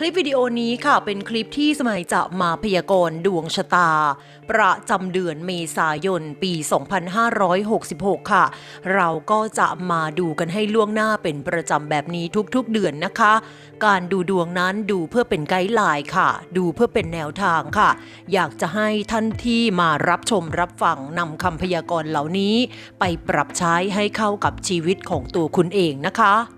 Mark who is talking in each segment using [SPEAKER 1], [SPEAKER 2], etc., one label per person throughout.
[SPEAKER 1] คลิปวิดีโอนี้ค่ะเป็นคลิปที่สมัยจะมาพยากรณ์ดวงชะตา ประจำเดือนเมษายนปี 2566 ค่ะ เราก็จะมาดูกันให้ล่วงหน้าเป็นประจำแบบนี้ทุกๆเดือนนะคะ การดูดวงนั้นดูเพื่อเป็นไกด์ไลน์ค่ะ ดูเพื่อเป็นแนวทางค่ะ อยากจะให้ท่านที่มารับชมรับฟังนำคำพยากรณ์เหล่านี้ ไปปรับใช้ให้เข้ากับชีวิตของตัวคุณเองนะคะ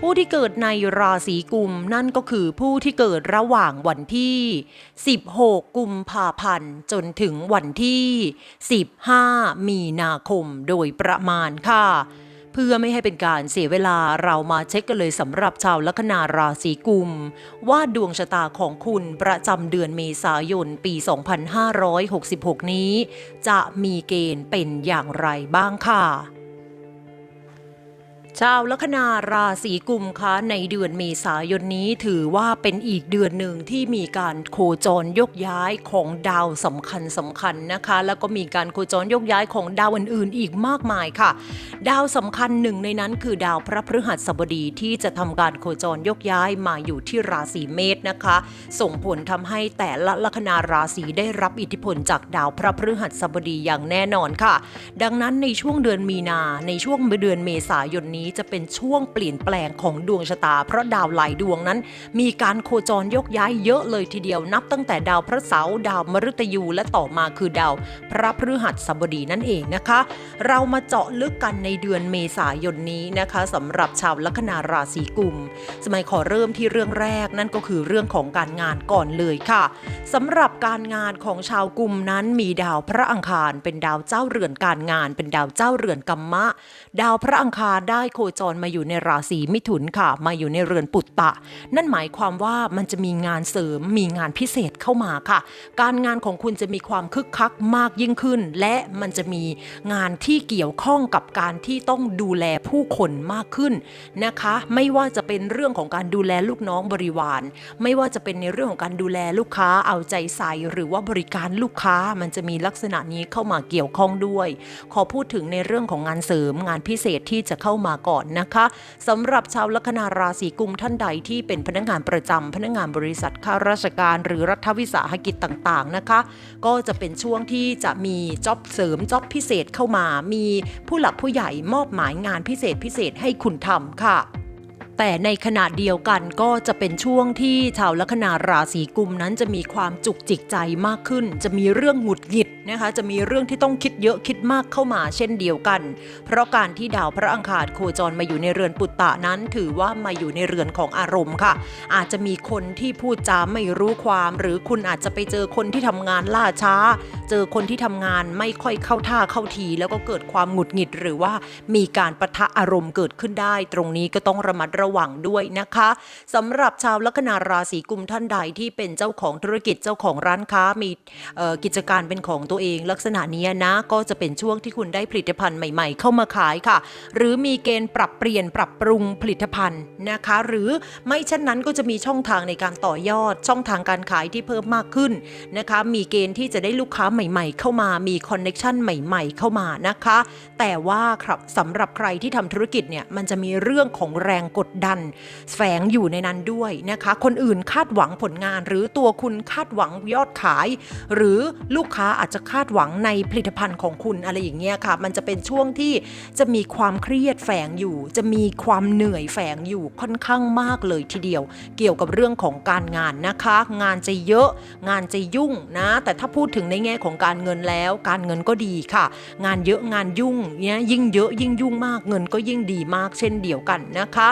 [SPEAKER 1] ผู้ที่เกิดในราศีกุมนั่นก็คือผู้ที่เกิดระหว่างวันที่ 16 กุมภาพันธ์ จนถึงวันที่ 15 มีนาคมโดยประมาณค่ะเพื่อไม่ให้เป็นการเสียเวลาเรามาเช็คกันเลยสำหรับชาวลัคนาราศีกุม ว่าดวงชะตาของคุณประจำเดือนเมษายนปี 2566 นี้ จะมีเกณฑ์เป็นอย่างไรบ้างค่ะ ชาวลัคนาราศีกุมคะในเดือนเมษายนนี้ถือว่าเป็นอีกเดือนหนึ่งที่มีการโคจรยกย้ายของดาวสำคัญสำคัญนะคะ แล้วก็มีการโคจรยกย้ายของดาวอื่นๆ อีกมากมายค่ะ ดาวสำคัญหนึ่งในนั้นคือดาวพระพฤหัสบดีที่จะทำการโคจรยกย้ายมาอยู่ที่ราศีเมษนะคะ ส่งผลทำให้แต่ละลัคนาราศีได้รับอิทธิพลจากดาวพระพฤหัสบดีอย่างแน่นอนค่ะ ดังนั้นในช่วงเดือนมีนาในช่วงเดือนเมษายนนี้จะเป็นช่วงเปลี่ยนแปลงของดวงชะตา เพราะดาวหลายดวงนั้น มีการโคจรยกย้ายเยอะเลยทีเดียวนับตั้งแต่ดาวพระเสาร์ดาวมฤตยูและต่อมาคือดาวพระพฤหัสบดีนั่นเองนะคะ เรามาเจาะลึกกันในเดือนเมษายนนี้นะคะสำหรับชาวลัคนาราศีกุม สมัยขอเริ่มที่เรื่องแรกนั่นก็คือเรื่องของการงานก่อนเลยค่ะสำหรับการงานของชาวกุมนั้นมีดาวพระอังคาร เป็นดาวเจ้าเรือนการงาน เป็นดาวเจ้าเรือนกัมมะ ดาวพระอังคารได้โคจรมาอยู่ในราศีมิถุนค่ะ มาอยู่ในเรือนปุตตะ นั่นหมายความว่ามันจะมีงานเสริมมีงานพิเศษเข้ามาค่ะ การงานของคุณจะมีความคึกคักมากยิ่งขึ้น และมันจะมีงานที่เกี่ยวข้องกับการที่ต้องดูแลผู้คนมากขึ้นนะคะ ไม่ว่าจะเป็นเรื่องของการดูแลลูกน้องบริวาร ไม่ว่าจะเป็นในเรื่องของการดูแลลูกค้าเอาใจใส่หรือว่าบริการลูกค้ามันจะมีลักษณะนี้เข้ามาเกี่ยวข้องด้วย ขอพูดถึงในเรื่องของงานเสริมงานพิเศษที่จะเข้ามาก่อนนะคะสำหรับชาวลัคนาราศีกุมท่านใดที่เป็นพนักงานประจำพนักงานบริษัทข้าราชการ หรือรัฐวิสาหกิจต่างๆนะคะ ก็จะเป็นช่วงที่จะมีจ็อบเสริมจ็อบพิเศษเข้ามา มีผู้หลักผู้ใหญ่มอบหมายงานพิเศษพิเศษให้คุณทำค่ะ แต่ในขณะเดียวกันก็จะเป็นช่วงที่ชาวลัคนาราศีกุมนั้นจะมีความจุกจิกใจมากขึ้น จะมีเรื่องหงุดหงิดนะคะจะมีเรื่องที่ต้องคิดเยอะคิดมากเข้ามาเช่นเดียวกัน เพราะการที่ดาวพระอังคารโคจรมาอยู่ในเรือนปุตตะนั้น ถือว่ามาอยู่ในเรือนของอารมณ์ค่ะ อาจจะมีคนที่พูดจาไม่รู้ความ หรือคุณอาจจะไปเจอคนที่ทำงานล่าช้า เจอคนที่ทำงานไม่ค่อยเข้าท่าเข้าที แล้วก็เกิดความหงุดหงิดหรือว่ามีการปะทะอารมณ์เกิดขึ้นได้ ตรงนี้ก็ต้องระมัดระวังด้วยนะคะสำหรับชาวลัคนาราศีกุมท่านใดที่เป็นเจ้าของธุรกิจเจ้าของร้านค้ามีกิจการเป็นของตัวเอง ลักษณะนี้นะก็จะเป็นช่วงที่คุณได้ผลิตภัณฑ์ใหม่ๆ เข้ามาขายค่ะ หรือมีเกณฑ์ปรับเปลี่ยนปรับปรุงผลิตภัณฑ์นะคะ หรือไม่เช่นนั้นก็จะมีช่องทางในการต่อยอด ช่องทางการขายที่เพิ่มมากขึ้นนะคะ มีเกณฑ์ที่จะได้ลูกค้าใหม่ ๆ เข้ามามีคอนเน็ชันใหม่ ๆ เข้ามานะคะ แต่ว่าครับสำหรับใครที่ทำธุรกิจเนี่ยมันจะมีเรื่องของแรงกดดัน แฝงอยู่ในนั้นด้วยนะคะ คนอื่นคาดหวังผลงาน หรือตัวคุณคาดหวังยอดขาย หรือลูกค้าอาจจะคาดหวังในผลิตภัณฑ์ของคุณอะไรอย่างเงี้ยค่ะ มันจะเป็นช่วงที่จะมีความเครียดแฝงอยู่ จะมีความเหนื่อยแฝงอยู่ค่อนข้างมากเลยทีเดียว เกี่ยวกับเรื่องของการงานนะคะ งานจะเยอะ งานจะยุ่งนะ แต่ถ้าพูดถึงในแง่ของการเงินแล้ว การเงินก็ดีค่ะ งานเยอะงานยุ่งเนี่ยยิ่งเยอะยิ่งยุ่งมากเงินก็ยิ่งดีมากเช่นเดียวกันนะคะ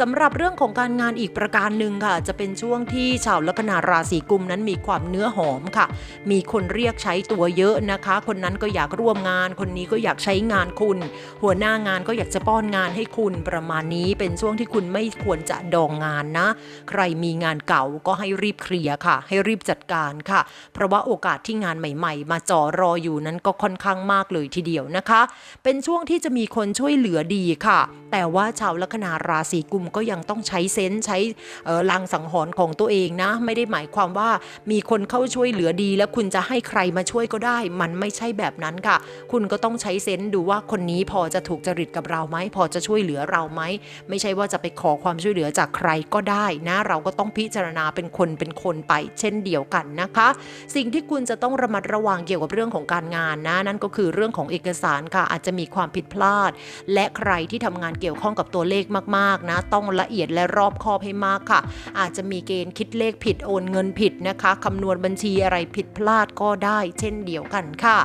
[SPEAKER 1] สำหรับเรื่องของการงานอีกประการหนึ่งค่ะ จะเป็นช่วงที่ชาวลัคนาราศีกุมนั้นมีความเนื้อหอมค่ะ มีคนเรียกใช้ตัวเยอะนะคะ คนนั้นก็อยากร่วมงาน คนนี้ก็อยากใช้งานคุณ หัวหน้างานก็อยากจะป้อนงานให้คุณประมาณนี้เป็นช่วงที่คุณไม่ควรจะดองงานนะ ใครมีงานเก่าก็ให้รีบเคลียร์ค่ะ ให้รีบจัดการค่ะ เพราะว่าโอกาสที่งานใหม่ ๆ มาจ่อรออยู่นั้นก็ค่อนข้างมากเลยทีเดียวนะคะ เป็นช่วงที่จะมีคนช่วยเหลือดีค่ะ แต่ว่าชาวลัคนาราศีกุมก็ยังต้องใช้เซนส์ใช้ลังสังหรณ์ของตัวเองนะ ไม่ได้หมายความว่ามีคนเข้าช่วยเหลือดี แล้วคุณจะให้ใครมาช่วยก็ได้ มันไม่ใช่แบบนั้นค่ะ คุณก็ต้องใช้เซนส์ดูว่าคนนี้พอจะถูกจริตกับเราไหมพอจะช่วยเหลือเราไหมไม่ใช่ว่าจะไปขอความช่วยเหลือจากใครก็ได้นะ เราก็ต้องพิจารณาเป็นคนเป็นคนไป เช่นเดียวกันนะคะ สิ่งที่คุณจะต้องระมัดระวังเกี่ยวกับเรื่องของการงานนะ นั่นก็คือเรื่องของเอกสารค่ะอาจจะมีความผิดพลาด และใครที่ทำงานเกี่ยวข้องกับตัวเลขมากๆนะต้องละเอียดและรอบคอบให้มากค่ะ อาจจะมีเกณฑ์คิดเลขผิดโอนเงินผิดนะคะคำนวณบัญชีอะไรผิดพลาดก็ได้ เช่นเดียวกันค่ะ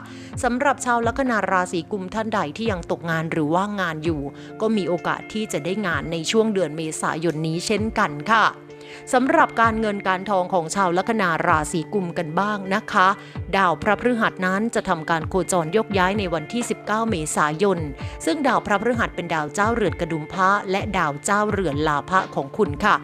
[SPEAKER 1] สำหรับชาวลัคนาราศีกุมท่านใดที่ยังตกงานหรือว่างงานอยู่ ก็มีโอกาสที่จะได้งานในช่วงเดือนเมษายนนี้เช่นกันค่ะ สำหรับการเงินการทองของชาวลัคนาราศีกุมกันบ้างนะคะ ดาวพระพฤหัสนั้นจะทำการโคจรยกย้ายในวันที่ 19 เมษายน ซึ่งดาวพระพฤหัสเป็นดาวเจ้าเรือนกระดุมพระและดาวเจ้าเรือนลาภะของคุณค่ะ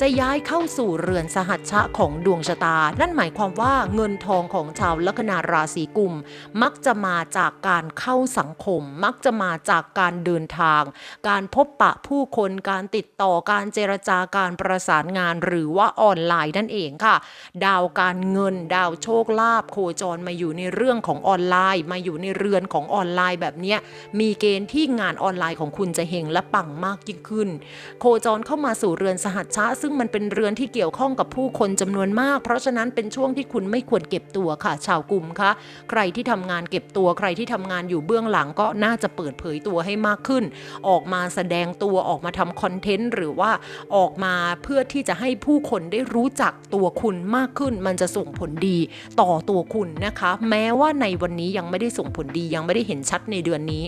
[SPEAKER 1] จะย้ายเข้าสู่เรือนสหัชชะของดวงชะตา นั่นหมายความว่าเงินทองของชาวลัคนาราศีกุม มักจะมาจากการเข้าสังคม มักจะมาจากการเดินทาง การพบปะผู้คนการติดต่อการเจรจาการประสานงานหรือว่าออนไลน์นั่นเองค่ะ ดาวการเงิน ดาวโชคลาภโคจรมาอยู่ในเรื่องของออนไลน์ มาอยู่ในเรือนของออนไลน์แบบนี้มีเกณฑ์ที่งานออนไลน์ของคุณจะเฮงและปังมากยิ่งขึ้น โคจรเข้ามาสู่เรือนสหัชชะ ซึ่งมันเป็นเรือนที่เกี่ยวข้องกับผู้คนจำนวนมาก เพราะฉะนั้นเป็นช่วงที่คุณไม่ควรเก็บตัวค่ะ ชาวกลุ่มคะใครที่ทำงานเก็บตัวใครที่ทำงานอยู่เบื้องหลังก็น่าจะเปิดเผยตัวให้มากขึ้น ออกมาแสดงตัวออกมาทำคอนเทนต์หรือว่าออกมาเพื่อที่จะให้ให้ผู้คนได้รู้จักตัวคุณมากขึ้น มันจะส่งผลดีต่อตัวคุณนะคะ แม้ว่าในวันนี้ยังไม่ได้ส่งผลดียังไม่ได้เห็นชัดในเดือนนี้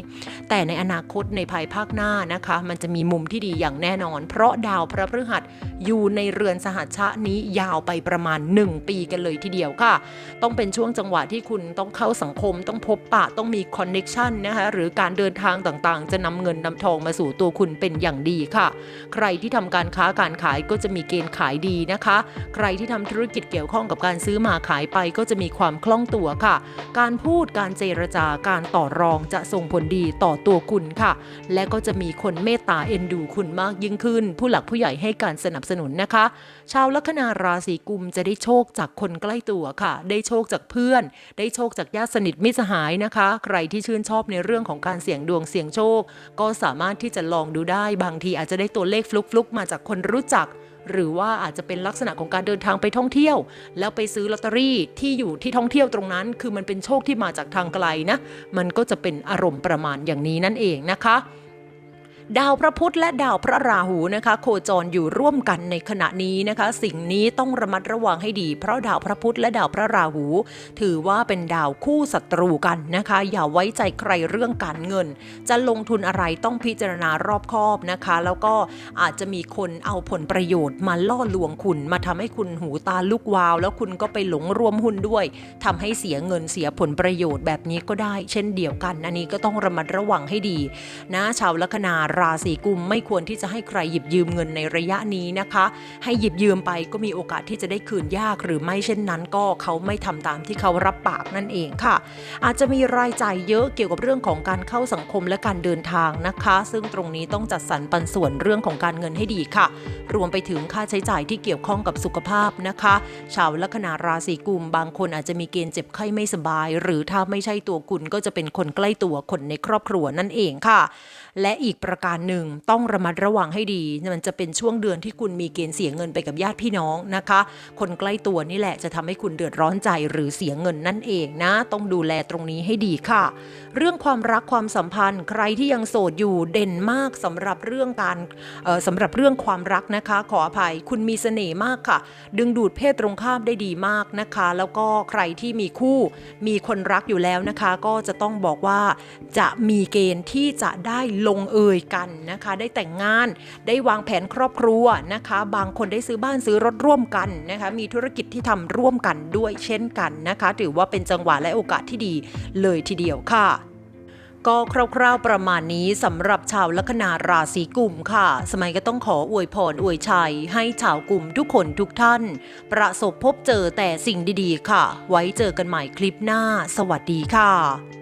[SPEAKER 1] แต่ในอนาคตในภายภาคหน้านะคะ มันจะมีมุมที่ดีอย่างแน่นอน เพราะดาวพระพฤหัสอยู่ในเรือนสหัชชะนี้ยาวไปประมาณ 1 ปีกันเลยทีเดียวค่ะ ต้องเป็นช่วงจังหวะที่คุณต้องเข้าสังคม ต้องพบปะต้องมีคอนเน็ชันนะคะหรือการเดินทางต่างๆ จะนำเงินนำทองมาสู่ตัวคุณเป็นอย่างดีค่ะ ใครที่ทำการค้าการขายก็จะมีเกณฑ์ขายดีนะคะ ใครที่ทำธุรกิจเกี่ยวข้องกับการซื้อมาขายไปก็จะมีความคล่องตัวค่ะ การพูดการเจรจาการต่อรองจะส่งผลดีต่อตัวคุณค่ะ และก็จะมีคนเมตตาเอ็นดูคุณมากยิ่งขึ้น ผู้หลักผู้ใหญ่ให้การสนับสนุนนะคะ ชาวลัคนาราศีกุมจะได้โชคจากคนใกล้ตัวค่ะ ได้โชคจากเพื่อน ได้โชคจากญาติสนิทมิตรสหายนะคะ ใครที่ชื่นชอบในเรื่องของการเสี่ยงดวงเสี่ยงโชค ก็สามารถที่จะลองดูได้บางทีอาจจะได้ตัวเลขฟลุกๆมาจากคนรู้จัก หรือว่าอาจจะเป็นลักษณะของการเดินทางไปท่องเที่ยว แล้วไปซื้อลอตเตอรี่ที่อยู่ที่ท่องเที่ยวตรงนั้น คือมันเป็นโชคที่มาจากทางไกลนะ มันก็จะเป็นอารมณ์ประมาณอย่างนี้นั่นเองนะคะ ดาวพระพุธและดาวพระราหูนะคะ โคจรอยู่ร่วมกันในขณะนี้นะคะ สิ่งนี้ต้องระมัดระวังให้ดี เพราะดาวพระพุธและดาวพระราหู ถือว่าเป็นดาวคู่ศัตรูกันนะคะ อย่าไว้ใจใครเรื่องการเงิน จะลงทุนอะไรต้องพิจารณารอบคอบนะคะ แล้วก็อาจจะมีคนเอาผลประโยชน์มาล่อลวงคุณ มาทำให้คุณหูตาลุกวาว แล้วคุณก็ไปหลงร่วมหุ้นด้วยทำให้เสียเงินเสียผลประโยชน์แบบนี้ก็ได้ เช่นเดียวกัน อันนี้ก็ต้องระมัดระวังให้ดีนะชาวลัคนาราศีกุมไม่ควรที่จะให้ใครหยิบยืมเงินในระยะนี้นะคะ ให้หยิบยืมไปก็มีโอกาสที่จะได้คืนยากหรือไม่เช่นนั้นก็เขาไม่ทำตามที่เขารับปากนั่นเองค่ะ อาจจะมีรายจ่ายเยอะเกี่ยวกับเรื่องของการเข้าสังคมและการเดินทางนะคะ ซึ่งตรงนี้ต้องจัดสรรปันส่วนเรื่องของการเงินให้ดีค่ะ รวมไปถึงค่าใช้จ่ายที่เกี่ยวข้องกับสุขภาพนะคะ ชาวลัคนาราศีกุม บางคนอาจจะมีเกณฑ์เจ็บไข้ไม่สบาย หรือถ้าไม่ใช่ตัวคุณก็จะเป็นคนใกล้ตัวคนในครอบครัวนั่นเองค่ะ และอีกประการการหนึ่งต้องระมัดระวังให้ดี มันจะเป็นช่วงเดือนที่คุณมีเกณฑ์เสียเงินไปกับญาติพี่น้องนะคะ คนใกล้ตัวนี่แหละจะทำให้คุณเดือดร้อนใจหรือเสียเงินนั่นเองนะ ต้องดูแลตรงนี้ให้ดีค่ะ เรื่องความรักความสัมพันธ์ ใครที่ยังโสดอยู่เด่นมากสำหรับเรื่องการเอ่อสำหรับเรื่องความรักนะคะ ขออภัยคุณมีเสน่ห์มากค่ะ ดึงดูดเพศตรงข้ามได้ดีมากนะคะ แล้วก็ใครที่มีคู่มีคนรักอยู่แล้วนะคะ ก็จะต้องบอกว่าจะมีเกณฑ์ที่จะได้ลงเอยกันนะคะ ได้แต่งงานได้วางแผนครอบครัวนะคะ บางคนได้ซื้อบ้านซื้อรถร่วมกันนะคะ มีธุรกิจที่ทำร่วมกันด้วยเช่นกันนะคะ ถือว่าเป็นจังหวะและโอกาสที่ดีเลยทีเดียวค่ะก็คร่าวๆประมาณนี้สำหรับชาวลัคนาราศีกุมค่ะ สมัยก็ต้องขออวยพรอวยชัย ให้ชาวกลุ่มทุกคนทุกท่าน ประสบพบเจอแต่สิ่งดีๆ ค่ะ ไว้เจอกันใหม่คลิปหน้า สวัสดีค่ะ